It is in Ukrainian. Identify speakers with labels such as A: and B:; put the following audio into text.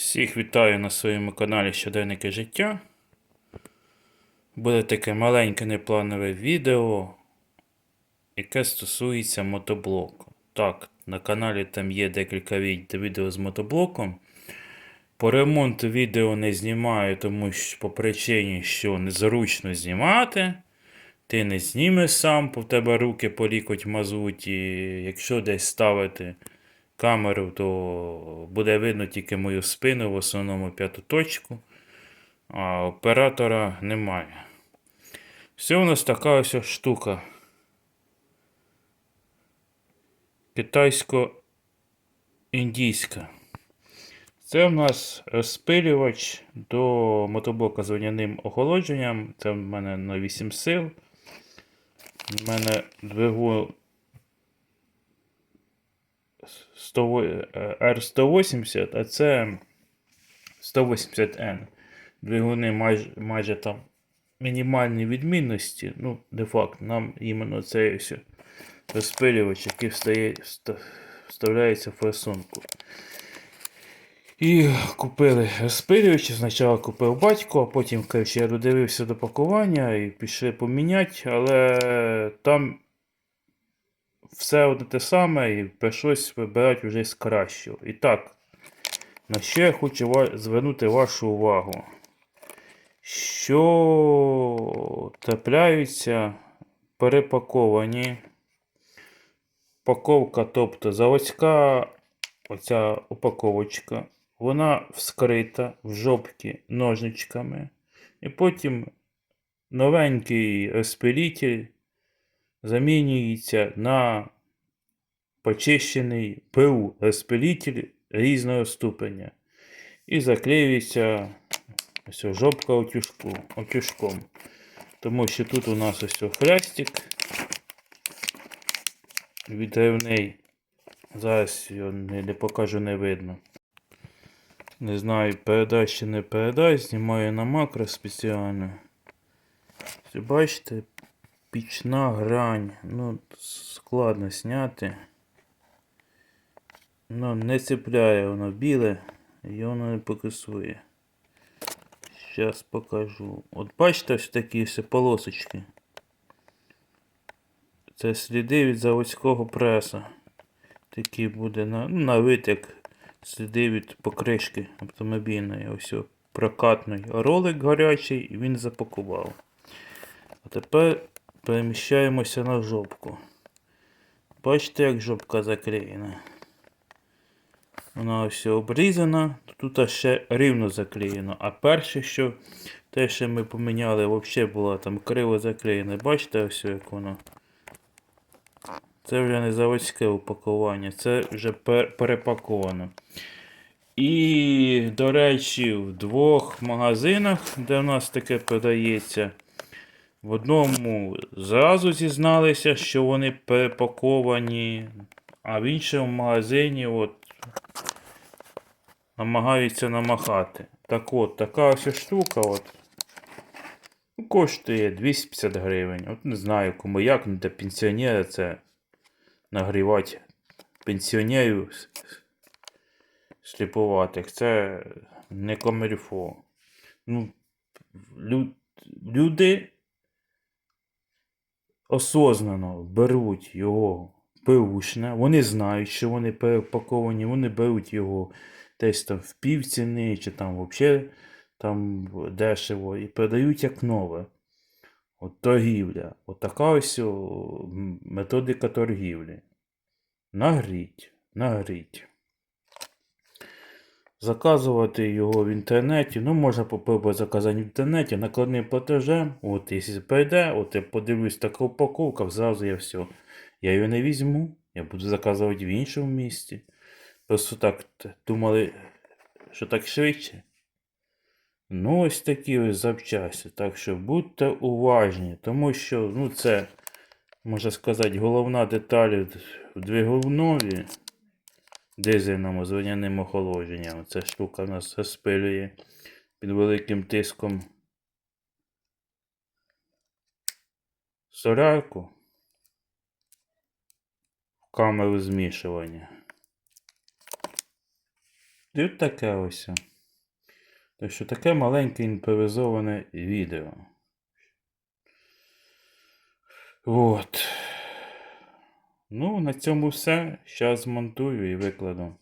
A: Всіх вітаю на своєму каналі Щоденники життя. Буде таке маленьке непланове відео, яке стосується мотоблоку. Так, на каналі там є декілька відео з мотоблоком. По ремонту відео не знімаю, тому що по причині, що незручно знімати. Ти не знімеш сам, в тебе руки по лікоть в мазуті. Якщо десь ставити камеру, то буде видно тільки мою спину, в основному п'яту точку, а оператора немає. Все у нас така ось штука. Китайсько-індійська. Це в нас розпилювач до мотоблока з водяним охолодженням. Це в мене на 8 сил. У мене двигун 100, R180, а це 180N. Двигуни майже, майже там мінімальні відмінності. Ну, де факт, нам іменно цей розпилювач, який встає, вставляється в форсунку. І купили розпилювач. Спочатку купив батько, а потім коротше, я додивився до пакування і пішли поміняти, але там все одне те саме, і прийшлось вибирати вже з кращого. І так, на що я хочу звернути вашу увагу. Що трапляються перепаковані паковка, тобто заводська оця упаковочка, вона вскрита в жопки ножничками. І потім новенький розпилитель замінюється на почищений ПУ розпилитель різного ступеня. І заклеюється ось жопка утюжку, утюжком. Тому що тут у нас ось хрестик відривний. Зараз його не, не покажу, не видно. Не знаю, передасть чи не передасть, знімаю на макро спеціально. Бачите, пічна грань. Ну, складно зняти. Ну, не цепляє воно біле і воно не покисує. Зараз покажу. От бачите ось такі все полосочки. Це сліди від заводського преса. Такий буде на, ну, на вид, як сліди від покришки автомобільної. Ось прокатний ролик гарячий він запакував. А тепер переміщаємося на жопку. Бачите, як жопка заклеєна. Вона ось обрізана, тут ще рівно заклеєно. А перше, що те, що ми поміняли, взагалі було там криво заклеєне. Бачите, ось як воно. Це вже не заводське упакування, це вже пер- перепаковано. І, до речі, в двох магазинах, де в нас таке продається, в одному зразу зізналися, що вони перепаковані, а в іншому магазині от, намагаються намахати. Так от, така ось штука от, ну, коштує 250 гривень. От не знаю кому як, ну для пенсіонера це нагрівати пенсіонерів сліпуватих. Це не комильфо. Ну, лю- люди осознано беруть його пивушне, вони знають, що вони перепаковані, вони беруть його десь там в півціни, чи там взагалі там дешево, і продають як нове. От торгівля. От така ось методика торгівлі. Нагріть, нагріть. Заказувати його в інтернеті. Ну, можна попробувати заказати в інтернеті накладним платежем. От, якщо прийде, от я подивлюсь така упаковка, зразу я все. Я її не візьму, я буду заказувати в іншому місці. Просто так думали, що так швидше. Ну, ось такі ось запчасті. Так що будьте уважні, тому що ну, це, можна сказати, головна деталь в двигунові дизельному з водяним охолодженням. Ця штука в нас розпилює під великим тиском солярку в камеру змішування. І от таке ось. Так що таке маленьке імпровізоване відео. От. Ну, на цьому все. Зараз змонтую і викладу.